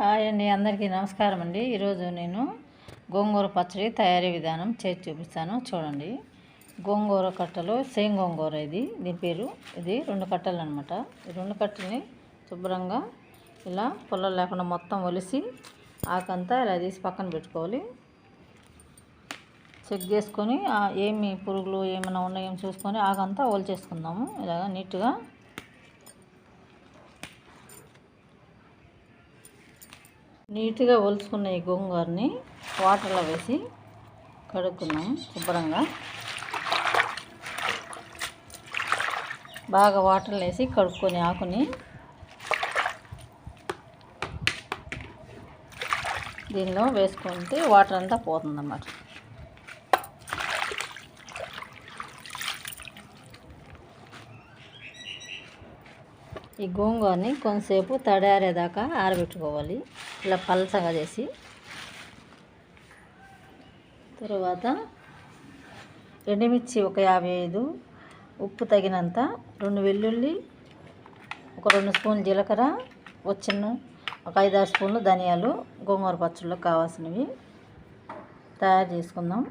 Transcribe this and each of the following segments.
Hi అండి అందరికీ నమస్కారం అండి. ఈరోజు నేను గోంగూర పచ్చడి తయారీ విధానం చేసి చూపిస్తాను. చూడండి గోంగూర కట్టలు సేమ్ గోంగూర ఇది దీని పేరు ఇది రెండు కట్టలు అనమాట ఈ రెండు కట్టలని శుభ్రంగా ఇలా పొలం లేకుండా మొత్తం ఒలిసి ఆకంతా ఇలా తీసి పక్కన పెట్టుకోవాలి. చెక్ చేసుకొని ఏమి పురుగులు ఏమైనా ఉన్నాయేమో చూసుకొని ఆకంతా ఒలిచేసుకుందాము. ఇలాగ నీట్గా నీట్గా ఒలుచుకున్న ఈ గోంగూరని వాటర్లో వేసి కడుక్కున్నాం శుభ్రంగా. బాగా వాటర్లో వేసి కడుక్కొని ఆకుని దీనిలో వేసుకుంటే వాటర్ అంతా పోతుందన్నమాట. ఈ గోంగూరని కొంతసేపు తడారేదాకా ఆరబెట్టుకోవాలి. ఇలా పలసగా చేసి తర్వాత ఎండుమిర్చి ఒక యాభై ఐదు ఉప్పు తగినంత రెండు వెల్లుల్లి ఒక రెండు స్పూన్లు జీలకర్ర ఒక చిన్న ఒక ఐదారు స్పూన్లు ధనియాలు గోంగూర పచ్చళ్ళకి కావాల్సినవి తయారు చేసుకుందాం.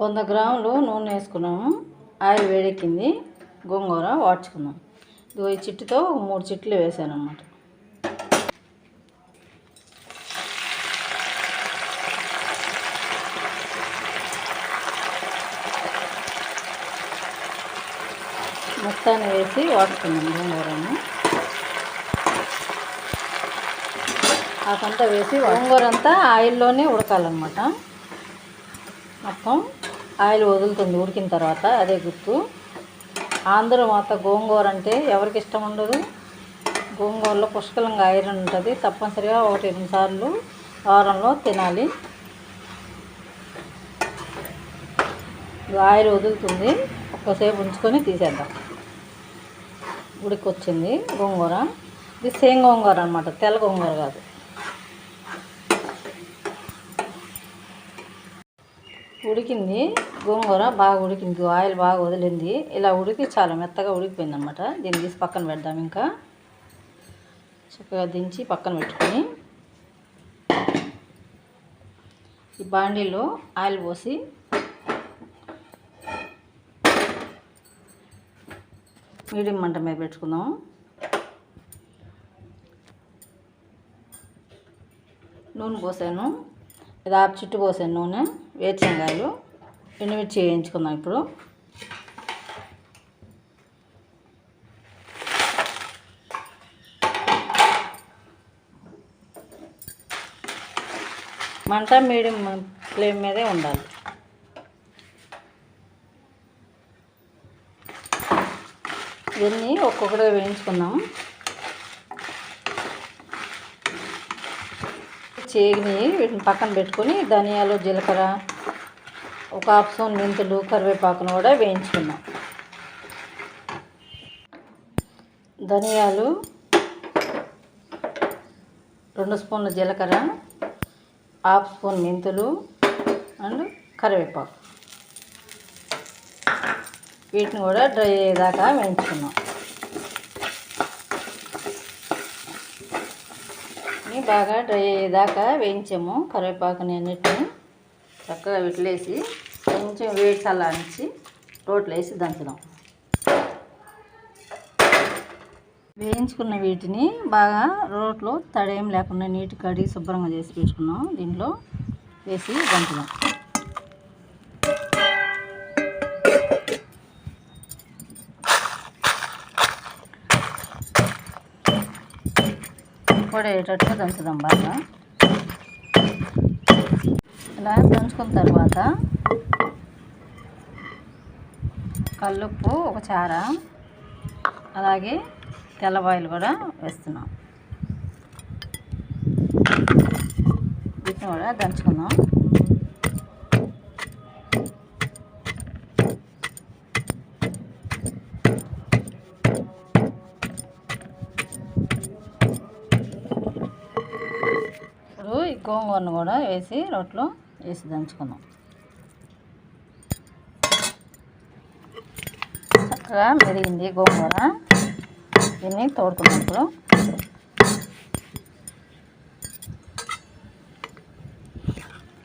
వంద గ్రాములు నూనె వేసుకున్నాము. ఆయిల్ వేడెక్కింది. గోంగూర వాడ్చుకుందాం. ఇదిగో ఈ చిట్టుతో మూడు చిట్లు వేసాను అన్నమాట మొత్తాన్ని వేసి వాడుతున్నాం గోంగూరను. ఆకంతా వేసి గోంగూర అంతా ఆయిల్లోనే ఉడకాలన్నమాట. మొత్తం ఆయిల్ వదులుతుంది ఉడికిన తర్వాత అదే గుర్తు ఆంధ్ర మాత గోంగూర అంటే ఎవరికి ఇష్టం ఉండదు. గోంగూరలో పుష్కలంగా ఐరన్ ఉంటుంది. తప్పనిసరిగా ఒకటి రెండు సార్లు వారంలో తినాలి. ఆయిల్ వదులుతుంది. ఒక్కసేపు ఉంచుకొని తీసేద్దాం. ఉడికొచ్చింది గోంగూర. ఇది సేమ్ గోంగూర అనమాట తెల్ల గోంగూర కాదు. ఉడికింది. గోంగూర బాగా ఉడికింది. ఆయిల్ బాగా వదిలింది. ఇలా ఉడికి చాలా మెత్తగా ఉడికిపోయింది అనమాట దీన్ని తీసి పక్కన పెడదాం ఇంకా. చక్కగా దించి పక్కన పెట్టుకొని. ఈ బాండీలో ఆయిల్ పోసి మీడియం మంట మీద పెట్టుకుందాం. నూనె పోసాను. ఇది ఆపు చుట్టు పోసాను నూనె వేరుశనగాయలు ఎండుమిర్చి వేయించుకుందాం ఇప్పుడు. మంట మీడియం ఫ్లేమ్ మీదే ఉండాలి. ఇవన్నీ ఒక్కొక్కటిగా వేయించుకుందాం. చేగిని వీటిని పక్కన పెట్టుకొని ధనియాలు జీలకర్ర ఒక హాఫ్ స్పూన్ మెంతులు కరివేపాకును కూడా వేయించుకున్నాం ధనియాలు రెండు స్పూన్ల జీలకర్ర హాఫ్ స్పూన్ మెంతులు అండ్ కరివేపాకు. వీటిని కూడా డ్రై అయ్యేదాకా వేయించుకున్నాం బాగా డ్రై అయ్యేదాకా వేయించాము. కరివేపాకుని అన్నిటిని చక్కగా విట్లేసి కొంచెం వేడి చల్లారించి రోట్లు వేసి దంచుదాం. వేయించుకున్న వీటిని బాగా రోట్లో తడేం లేకుండా నీటి కడిగి శుభ్రంగా చేసి పెట్టుకున్నాం. దీంట్లో వేసి దంచుదాం. పొడేటట్టుగా దంచుదాం బాగా. ఇలా దంచుకున్న తర్వాత కల్లుప్పు ఒక చార అలాగే తెల్లవాయిలు కూడా వేస్తున్నాం. వీటిని కూడా దంచుకుందాం. గోంగూరను కూడా వేసి రొట్టెలో వేసి దంచుకుందాం. చక్కగా మెరిగింది గోంగూర. దీన్ని తోడుకున్నాం ఇప్పుడు.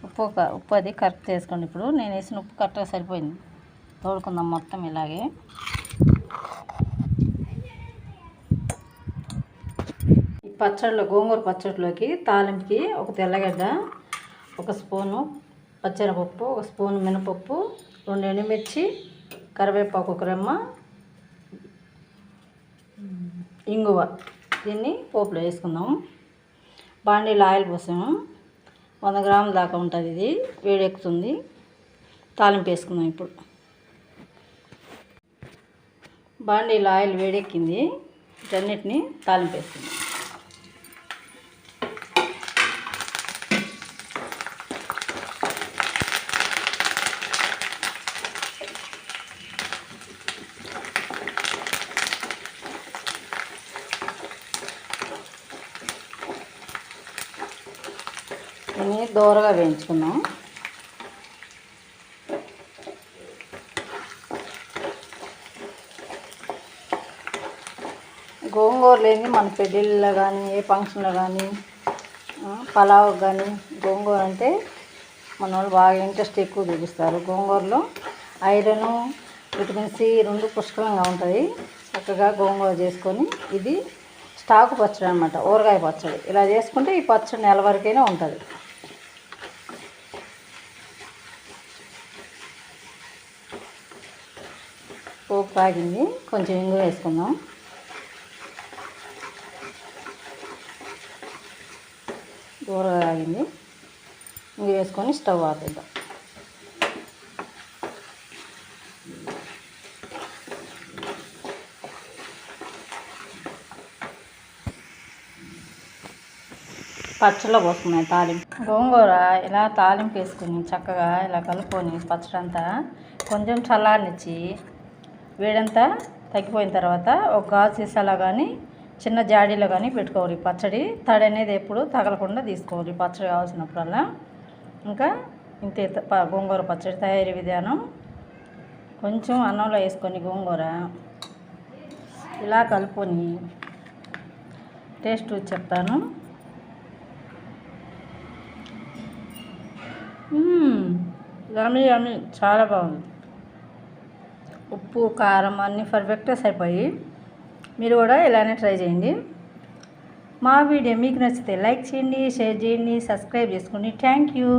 ఉప్పు ఉప్పు అది కరెక్ట్ చేసుకోండి ఇప్పుడు. నేను వేసిన ఉప్పు కరెక్ట్గా సరిపోయింది. తోడుకుందాం మొత్తం ఇలాగే. పచ్చడిలో గోంగూర పచ్చడిలోకి తాలింపుకి ఒక తెల్లగడ్డ ఒక స్పూను పచ్చనపప్పు ఒక స్పూన్ మినపప్పు రెండు ఎండుమిర్చి కరివేపాకు ఒక రెమ్మ ఇంగువ. దీన్ని పోపులో వేసుకుందాం. బాండీలో ఆయిల్ పోసాము వంద గ్రాముల దాకా ఉంటుంది ఇది. వేడెక్కుతుంది. తాలింపు వేసుకుందాం ఇప్పుడు. బాండీలో ఆయిల్ వేడెక్కింది. ఇటన్నిటిని తాలింపు వేసుకుందాం దీన్ని దూరగా వేయించుకున్నాం గోంగూర లేని మన పెళ్ళిళ్ళలో కానీ ఏ ఫంక్షన్లో కానీ పలావ్ కానీ గోంగూర అంటే మన వాళ్ళు బాగా ఇంట్రెస్ట్ ఎక్కువ చూపిస్తారు. గోంగూరలో ఐరన్ విటమిన్ సి రెండు పుష్కలంగా ఉంటుంది చక్కగా గోంగూర చేసుకొని ఇది స్టాకు పచ్చడి అనమాట ఊరగాయ పచ్చడి. ఇలా చేసుకుంటే ఈ పచ్చడి నెల వరకైనా ఉంటుంది. కాగింది కొంచెం ఇంగు వేసుకుందాం. దూరగా కాగింది ఇంగు వేసుకొని స్టవ్ ఆపేద్దాం. పచ్చలో పోసుకున్నాయి తాలింపు. గోంగూర ఇలా తాలింపు వేసుకుని చక్కగా ఇలా కలుపుకొని పచ్చడి అంతా కొంచెం చల్లారనిచ్చి వేడంతా తగ్గిపోయిన తర్వాత ఒక గాజు సీసాలో కానీ చిన్న జాడీలో కానీ పెట్టుకోవాలి పచ్చడి. తడి అనేది ఎప్పుడు తగలకుండా తీసుకోవాలి పచ్చడి కావాల్సినప్పుడల్లా. ఇంకా ఇంతే గోంగూర పచ్చడి తయారీ విధానం. కొంచెం అన్నంలో వేసుకొని గోంగూర ఇలా కలుపుకొని టేస్ట్ చెప్తాను. యమీ యమీ చాలా బాగుంది. ఉప్పు కారం అన్నీ పర్ఫెక్ట్గా సరిపోయి మీరు కూడా ఇలానే ట్రై చేయండి. మా వీడియో మీకు నచ్చితే లైక్ చేయండి షేర్ చేయండి సబ్స్క్రైబ్ చేసుకోండి థ్యాంక్ యూ